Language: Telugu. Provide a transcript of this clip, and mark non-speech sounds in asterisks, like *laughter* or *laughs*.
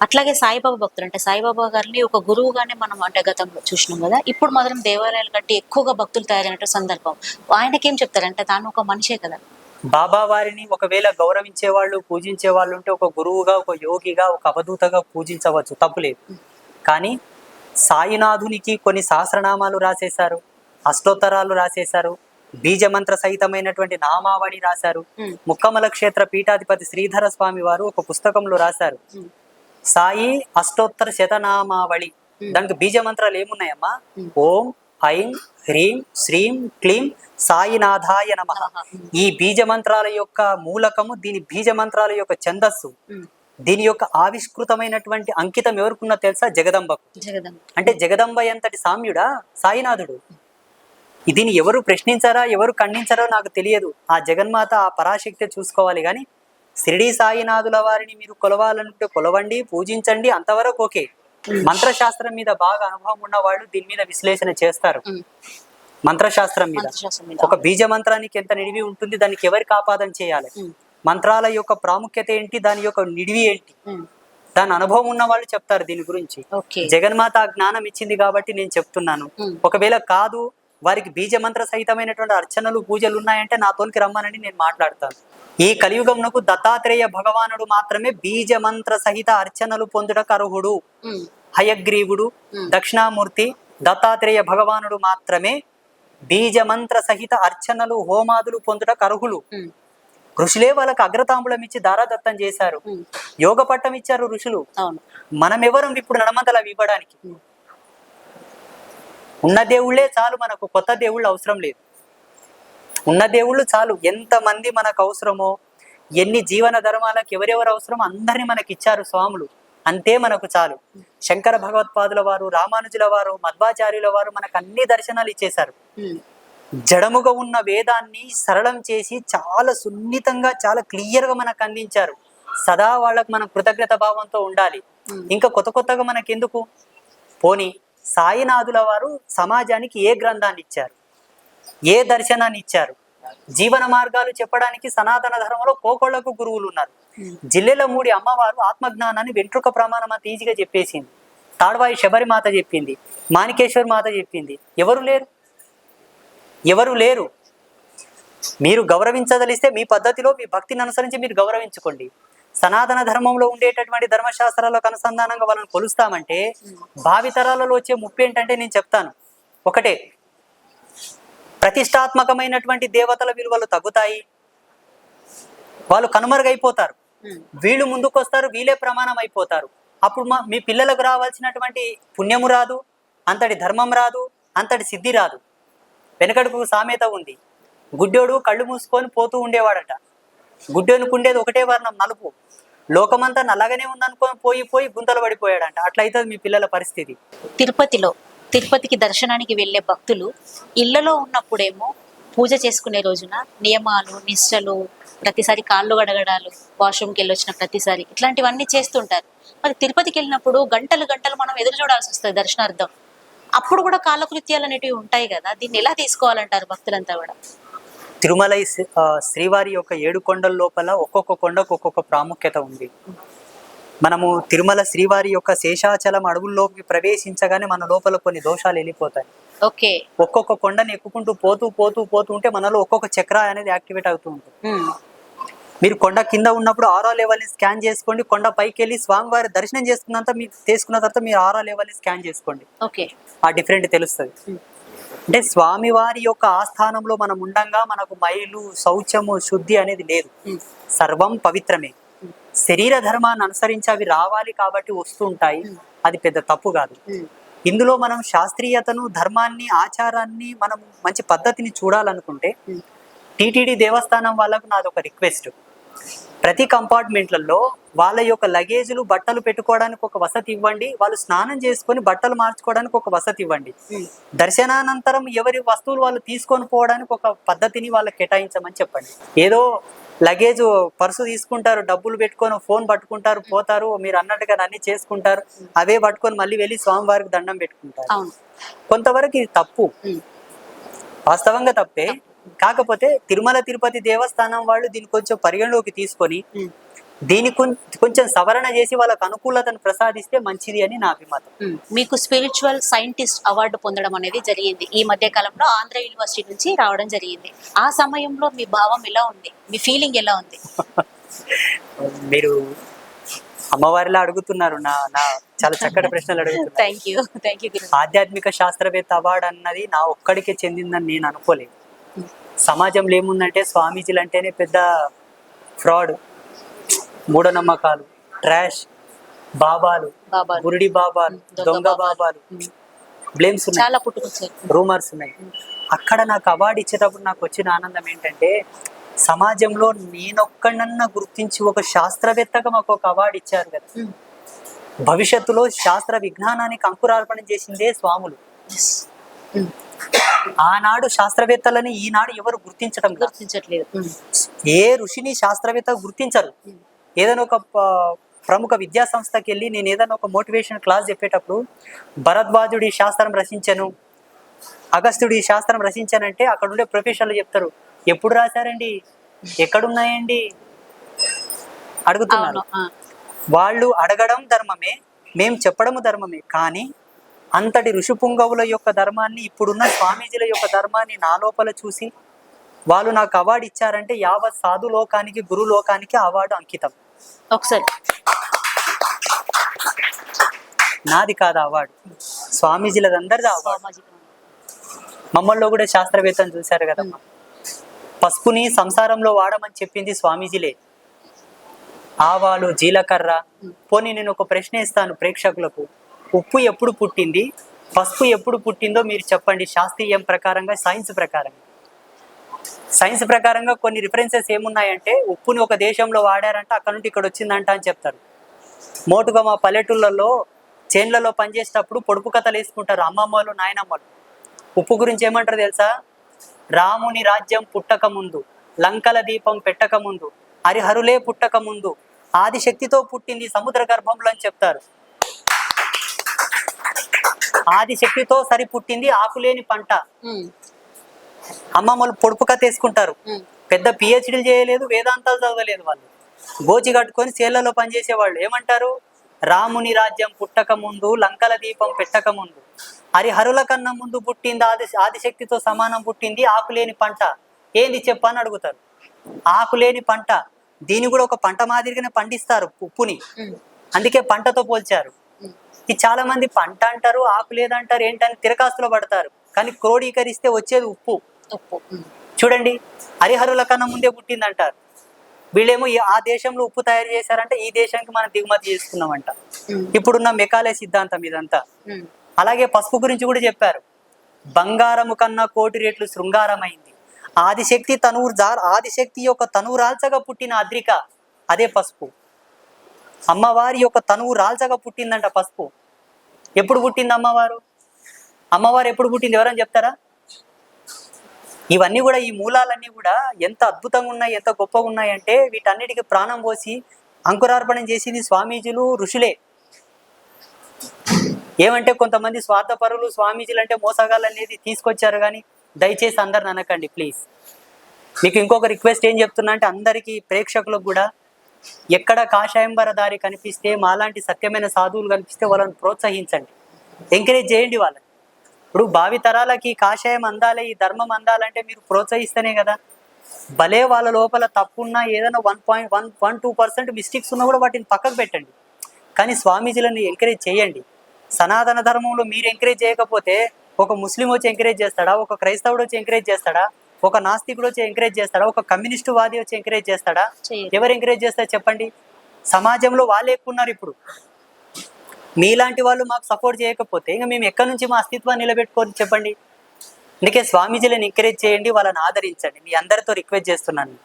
అట్లాగే సాయిబాబా భక్తులు అంటే సాయిబాబా గారిని ఒక గురువుగానే మనం అంటే గతంలో చూసినాం కదా. ఇప్పుడు మాత్రం దేవాలయాల కంటే ఎక్కువగా భక్తులు తయారైనట్టు సందర్భం. ఆయనకేం చెప్తారంటే తాను ఒక మనిషే కదా. బాబా వారిని ఒకవేళ గౌరవించే వాళ్ళు పూజించే వాళ్ళు ఉంటే ఒక గురువుగా ఒక యోగిగా ఒక అవధూతగా పూజించవచ్చు. తప్పులేదు కానీ సాయినాథునికి కొన్ని సహస్రనామాలు రాసేశారు. అష్టోత్తరాలు రాసేశారు. బీజమంత్ర సహితమైనటువంటి నామావళి రాశారు. ముక్కమల క్షేత్ర పీఠాధిపతి శ్రీధర స్వామి వారు ఒక పుస్తకంలో రాశారు. సాయి అష్టోత్తర శతనామావళి. దానికి బీజ మంత్రాలు ఏమున్నాయమ్మా. ఓం ఐం హ్రీం శ్రీం క్లీం సాయినాథాయ నమ. ఈ బీజ మంత్రాల యొక్క మూలకము దీని బీజ మంత్రాల యొక్క ఛందస్సు. దీని యొక్క ఆవిష్కృతమైనటువంటి అంకితం ఎవరుకున్నా తెలుసా? జగదంబకు. జగదంబ. అంటే జగదంబ ఎంతటి సామ్యుడా? సాయినాథుడు. దీన్ని ఎవరు ప్రశ్నించారా? ఎవరు ఖండించారో నాకు తెలియదు. ఆ జగన్మాత ఆ పరాశక్తి చూసుకోవాలి కానీ షిరిడి సాయినాథుల వారిని మీరు కొలవాలనుకుంటే కొలవండి పూజించండి అంతవరకు ఓకే. మంత్రశాస్త్రం మీద బాగా అనుభవం ఉన్న వాళ్ళు దీని మీద విశ్లేషణ చేస్తారు. మంత్రశాస్త్రం మీద. ఒక బీజ మంత్రానికి ఎంత నిడివి ఉంటుంది దానికి ఎవరికి ఆపాదన చేయాలి. మంత్రాల యొక్క ప్రాముఖ్యత ఏంటి దాని యొక్క నిడివి ఏంటి. దాని అనుభవం ఉన్న వాళ్ళు చెప్తారు దీని గురించి. జగన్మాత ఆ జ్ఞానం ఇచ్చింది కాబట్టి నేను చెప్తున్నాను. ఒకవేళ కాదు వారికి బీజ మంత్ర సహితమైనటువంటి అర్చనలు పూజలు ఉన్నాయంటే నాతోనికి రమ్మనని నేను మాట్లాడతాను ఈ కలియుగమునకు దత్తాత్రేయ భగవానుడు మాత్రమే బీజ మంత్ర సహిత అర్చనలు పొందుటకు అర్హుడు. హయగ్రీవుడు. దక్షిణామూర్తి దత్తాత్రేయ భగవానుడు మాత్రమే బీజ మంత్ర సహిత అర్చనలు హోమాదులు పొందుటకు అర్హులు. ఋషులే వాళ్ళకి అగ్రతాంబులం ఇచ్చి దారాదత్తం చేశారు. యోగ పట్టం ఇచ్చారు ఋషులు మనం ఎవరం ఇప్పుడు నడమంతలు ఇవ్వడానికి. ఉన్న దేవుళ్ళే చాలు మనకు కొత్త దేవుళ్ళు అవసరం లేదు. ఉన్న దేవుళ్ళు చాలు. ఎంతమంది మనకు అవసరమో ఎన్ని జీవన ధర్మాలకు ఎవరెవరు అవసరమో అందరినీ మనకి ఇచ్చారు స్వాములు. అంతే మనకు చాలు. శంకర భగవత్పాదుల వారు రామానుజుల వారు మధ్వాచార్యుల వారు మనకు అన్ని దర్శనాలు ఇచ్చేశారు. జడముగా ఉన్న వేదాన్ని సరళం చేసి చాలా సున్నితంగా చాలా క్లియర్గా మనకు అందించారు. సదా వాళ్ళకు మనం కృతజ్ఞత భావంతో ఉండాలి. ఇంకా కొత్త కొత్తగా మనకెందుకు? పోని సాయినాథుల వారు సమాజానికి ఏ గ్రంథాన్ని ఇచ్చారు? ఏ దర్శనాన్ని ఇచ్చారు? జీవన మార్గాలు చెప్పడానికి సనాతన ధర్మంలో కోకోళ్ళకు గురువులు ఉన్నారు. ఉమ్. జిల్లెల మూడి అమ్మవారు ఆత్మజ్ఞానాన్ని వెంట్రుక ప్రమాణం అంత ఈజీగా చెప్పేసింది. తాడ్వాయి శబరి మాత చెప్పింది. మాణికేశ్వర్ మాత చెప్పింది. ఎవరు లేరు? ఎవరు లేరు? మీరు గౌరవించదలిస్తే మీ పద్ధతిలో మీ భక్తిని అనుసరించి మీరు గౌరవించుకోండి. సనాతన ధర్మంలో ఉండేటటువంటి ధర్మశాస్త్రాలకు అనుసంధానంగా వాళ్ళని కొలుస్తామంటే భావితరాలలో వచ్చే ముప్పు ఏంటంటే నేను చెప్తాను. ఒకటే ప్రతిష్టాత్మకమైనటువంటి దేవతల విలువలు తగ్గుతాయి. వాళ్ళు కనుమరుగైపోతారు. వీళ్ళు ముందుకు వస్తారు వీళ్ళే ప్రమాణం అయిపోతారు అప్పుడు మా మీ పిల్లలకు రావాల్సినటువంటి పుణ్యము రాదు అంతటి ధర్మం రాదు అంతటి సిద్ధి రాదు. వెనకడుకు సామెత ఉంది. గుడ్డోడు కళ్ళు మూసుకొని పోతూ ఉండేవాడట. గుడ్డోనికి ఉండేది ఒకటే వర్ణం నలుపు. లోకమంతా నల్లగానే ఉందనుకొని పోయి పోయి గుంతలు పడిపోయాడంట. అట్లయితే మీ పిల్లల పరిస్థితి. తిరుపతిలో తిరుపతికి దర్శనానికి వెళ్ళే భక్తులు ఇళ్ళలో ఉన్నప్పుడేమో పూజ చేసుకునే రోజున నియమాలు నిష్టలు ప్రతిసారి కాళ్ళు గడగడాలు వాష్రూమ్కి వెళ్ళి వచ్చిన ప్రతిసారి ఇట్లాంటివన్నీ చేస్తుంటారు. మరి తిరుపతికి వెళ్ళినప్పుడు గంటలు గంటలు మనం ఎదురు చూడాల్సి వస్తుంది దర్శనార్థం. అప్పుడు కూడా కాలకృత్యాలు అనేటివి ఉంటాయి కదా దీన్ని ఎలా తీసుకోవాలంటారు భక్తులంతా కూడా? తిరుమలై శ్రీవారి యొక్క ఏడు కొండల లోపల ఒక్కొక్క కొండకు ఒక్కొక్క ప్రాముఖ్యత ఉంది. మనము తిరుమల శ్రీవారి యొక్క శేషాచలం అడవుల్లోకి ప్రవేశించగానే మన లోపల కొన్ని దోషాలు వెళ్ళిపోతాయి. ఓకే. ఒక్కొక్క కొండని ఎక్కుకుంటూ పోతూ పోతూ పోతూ ఉంటే మనలో ఒక్కొక్క చక్ర అనేది యాక్టివేట్ అవుతూ ఉంటుంది. మీరు కొండ కింద ఉన్నప్పుడు ఆరో లెవెల్ని స్కాన్ చేసుకోండి. కొండ పైకి వెళ్ళి స్వామివారి దర్శనం చేసుకున్నంత మీరు చేసుకున్న తర్వాత మీరు ఆరో లెవెల్ని స్కాన్ చేసుకోండి. ఓకే. ఆ డిఫరెంట్ తెలుస్తుంది. అంటే స్వామివారి యొక్క ఆస్థానంలో మనం ఉండంగా మనకు మైలు శౌచము శుద్ధి అనేది లేదు. సర్వం పవిత్రమే. శరీర ధర్మాన్ని అనుసరించి అవి రావాలి కాబట్టి వస్తూ ఉంటాయి. అది పెద్ద తప్పు కాదు. ఇందులో మనం శాస్త్రీయతను ధర్మాన్ని ఆచారాన్ని మనం మంచి పద్ధతిని చూడాలనుకుంటే. టీటీడీ దేవస్థానం వాళ్ళకు నాది ఒక రిక్వెస్ట్. ప్రతి కంపార్ట్మెంట్లలో వాళ్ళ యొక్క లగేజీలు బట్టలు పెట్టుకోవడానికి ఒక వసతి ఇవ్వండి. వాళ్ళు స్నానం చేసుకొని బట్టలు మార్చుకోవడానికి ఒక వసతి ఇవ్వండి. దర్శనానంతరం ఎవరి వస్తువులు వాళ్ళు తీసుకొని పోవడానికి ఒక పద్ధతిని వాళ్ళకి కేటాయించమని చెప్పండి. ఏదో లగేజ్ పర్సు తీసుకుంటారు డబ్బులు పెట్టుకొని ఫోన్ పట్టుకుంటారు పోతారు మీరు అన్నట్టుగా అన్ని చేసుకుంటారు. అవే పట్టుకొని మళ్ళీ వెళ్ళి స్వామివారికి దండం పెట్టుకుంటారు. కొంతవరకు ఇది తప్పు. వాస్తవంగా తప్పే. కాకపోతే తిరుమల తిరుపతి దేవస్థానం వాళ్ళు దీన్ని కొంచెం పరిగణలోకి తీసుకొని దీని కొంచెం సవరణ చేసి వాళ్ళకు అనుకూలతను ప్రసాదిస్తే మంచిది అని నా అభిమతం. మీకు స్పిరిచువల్ సైంటిస్ట్ అవార్డు పొందడం అనేది జరిగింది. ఈ మధ్య కాలంలో ఆంధ్ర యూనివర్సిటీ నుంచి రావడం జరిగింది. ఆ సమయంలో మీ భావం ఎలా ఉంది? మీ ఫీలింగ్ ఎలా ఉంది? *laughs* మీరు అమ్మవారిలా అడుగుతున్నారు. నా నా చాలా చక్కటి ప్రశ్నలు అడుగుతున్నారు. *laughs* ఆధ్యాత్మిక శాస్త్రవేత్త అవార్డు అన్నది నా ఒక్కడికే చెందిందని నేను అనుకోలేదు. సమాజంలో ఏముందంటే స్వామీజీలు అంటేనే పెద్ద ఫ్రాడ్ మూఢనమ్మకాలు ట్రాష్ బాబాలు బాబా గురుడి బాబాలు దొంగ బాబాలు. బ్లేమ్స్ ఉన్నాయి. రూమర్స్ ఉన్నాయి. అక్కడ నాకు అవార్డు ఇచ్చేటప్పుడు నాకు వచ్చిన ఆనందం ఏంటంటే సమాజంలో నేనొక్కడన్నా గుర్తించి ఒక శాస్త్రవేత్తగా మాకు ఒక అవార్డు ఇచ్చారు కదా. భవిష్యత్తులో శాస్త్ర విజ్ఞానానికి అంకురార్పణ చేసిందే స్వాములు. ఆనాడు శాస్త్రవేత్తలని ఈనాడు ఎవరు గుర్తించడం లేదు. గుర్తించట్లేదు. ఏ ఋషిని శాస్త్రవేత్త గుర్తించరు. ఏదైనా ఒక ప్రముఖ విద్యా సంస్థకి వెళ్ళి నేను ఏదైనా ఒక మోటివేషన్ క్లాస్ చెప్పేటప్పుడు భరద్వాజుడి శాస్త్రం రచించను అగస్త్యుడి శాస్త్రం రచించానంటే అక్కడ ఉండే ప్రొఫెషన్లు చెప్తారు ఎప్పుడు రాశారండి ఎక్కడున్నాయండి అడుగుతున్నారు. వాళ్ళు అడగడం ధర్మమే మేము చెప్పడము ధర్మమే కానీ అంతటి ఋషిపుంగవుల యొక్క ధర్మాన్ని ఇప్పుడున్న స్వామీజీల యొక్క ధర్మాన్ని నా లోపల చూసి వాళ్ళు నాకు అవార్డు ఇచ్చారంటే యావత్ సాధు లోకానికి గురు లోకానికి అవార్డు అంకితం. ఒకసారి. నాది కాదు అవార్డు. స్వామీజీలదందరిది అవార్డు. మమ్మల్ని కూడా శాస్త్రవేత్తను చూశారు కదమ్మా పసుపుని సంసారంలో వాడమని చెప్పింది స్వామీజీలే. ఆవాలు జీలకర్ర. పోనీ నేను ఒక ప్రశ్న ఇస్తాను ప్రేక్షకులకు. ఉప్పు ఎప్పుడు పుట్టింది? పసుపు ఎప్పుడు పుట్టిందో మీరు చెప్పండి. శాస్త్రీయం ప్రకారంగా సైన్స్ ప్రకారంగా. సైన్స్ ప్రకారంగా కొన్ని రిఫరెన్సెస్ ఏమున్నాయంటే ఉప్పుని ఒక దేశంలో వాడారంట అక్కడ నుండి ఇక్కడ వచ్చిందంట అని చెప్తారు. మోటుగా మా పల్లెటూళ్ళలో చేన్లలో పనిచేసేటప్పుడు పొడుపు కథలు వేసుకుంటారు అమ్మమ్మలు నాయనమ్మలు. ఉప్పు గురించి ఏమంటారు తెలుసా? రాముని రాజ్యం పుట్టక ముందు లంకల దీపం పెట్టక ముందు హరిహరులే పుట్టక ముందు ఆదిశక్తితో పుట్టింది సముద్ర గర్భంలో అని చెప్తారు. ఆదిశక్తితో సరి పుట్టింది ఆకులేని పంట. అమ్మమ్మలు పొడుపు కథ వేసుకుంటారు. ఉమ్. పెద్ద పిహెచ్డీలు చేయలేదు వేదాంతాలు చదవలేదు వాళ్ళు. గోచి కట్టుకొని సేళ్ళలో పనిచేసేవాళ్ళు. ఏమంటారు? రాముని రాజ్యం పుట్టక ముందు లంకల దీపం పెట్టక ముందు. హరిహరుల కన్నా ముందు పుట్టింది ఆది ఆదిశక్తితో సమానం పుట్టింది ఆకులేని పంట. ఏంది చెప్పని అడుగుతారు. ఆకులేని పంట. దీన్ని కూడా ఒక పంట మాదిరిగానే పండిస్తారు ఉప్పుని. అందుకే పంటతో పోల్చారు. ఇది చాలా మంది పంట అంటారు ఆకు లేదంటారు ఏంటని తిరకాస్తులో పడతారు. కానీ క్రోడీకరిస్తే వచ్చేది ఉప్పు. ఉప్పు. చూడండి హరిహరుల కన్నా ముందే పుట్టిందంటారు. వీళ్ళేమో ఆ దేశంలో ఉప్పు తయారు చేశారంటే ఈ దేశానికి మనం దిగుమతి చేసుకున్నామంట. ఇప్పుడున్న మెకాలే సిద్ధాంతం ఇదంతా. అలాగే పసుపు గురించి కూడా చెప్పారు. బంగారము కన్నా కోటి రెట్లు శృంగారమైంది. ఆదిశక్తి తనువు ఆదిశక్తి యొక్క తనువు రాల్చగా పుట్టిన అద్రిక అదే పసుపు. అమ్మవారి యొక్క తనువు రాల్చగా పుట్టిందంట పసుపు. ఎప్పుడు పుట్టింది అమ్మవారు? అమ్మవారు ఎప్పుడు పుట్టింది? ఎవరని చెప్తారా? ఇవన్నీ కూడా ఈ మూలాలన్నీ కూడా ఎంత అద్భుతంగా ఉన్నాయి ఎంత గొప్పగా ఉన్నాయంటే వీటన్నిటికీ ప్రాణం పోసి అంకురార్పణం చేసింది స్వామీజీలు ఋషులే. ఏమంటే కొంతమంది స్వార్థపరులు స్వామీజీలు అంటే మోసగాళ్ళు అనేది తీసుకొచ్చారు కానీ దయచేసి అందరిని అనకండి ప్లీజ్. మీకు ఇంకొక రిక్వెస్ట్ ఏం చెప్తున్నా అంటే అందరికీ ప్రేక్షకులకు కూడా ఎక్కడ కాషాయంబర దారి కనిపిస్తే మాలాంటి సత్యమైన సాధువులు కనిపిస్తే వాళ్ళని ప్రోత్సహించండి. ఎంకరేజ్ చేయండి వాళ్ళని. ఇప్పుడు భావి తరాలకి కాషాయం అందాలి ఈ ధర్మం అందాలంటే మీరు ప్రోత్సహిస్తేనే కదా. భలే వాళ్ళ లోపల తప్పున్నా ఏదైనా one point one one two percent mistakes ఉన్నా కూడా వాటిని పక్కకు పెట్టండి. కానీ స్వామీజీలను ఎంకరేజ్ చేయండి. సనాతన ధర్మంలో మీరు ఎంకరేజ్ చేయకపోతే ఒక ముస్లిం వచ్చి ఎంకరేజ్ చేస్తాడా? ఒక క్రైస్తవుడు వచ్చి ఎంకరేజ్ చేస్తాడా? ఒక నాస్తికుడు వచ్చి ఎంకరేజ్ చేస్తాడా? ఒక కమ్యూనిస్టు వాది వచ్చి ఎంకరేజ్ చేస్తాడా. ఎవరు ఎంకరేజ్ చేస్తారు చెప్పండి? సమాజంలో వాళ్ళే ఎక్కువ ఉన్నారు ఇప్పుడు. మీలాంటి వాళ్ళు మాకు సపోర్ట్ చేయకపోతే ఇంకా మేము ఎక్కడి నుంచి మా అస్తిత్వాన్ని నిలబెట్టుకోని చెప్పండి? అందుకే స్వామీజీలను ఎంకరేజ్ చేయండి వాళ్ళని ఆదరించండి. మీ అందరితో రిక్వెస్ట్ చేస్తున్నాను.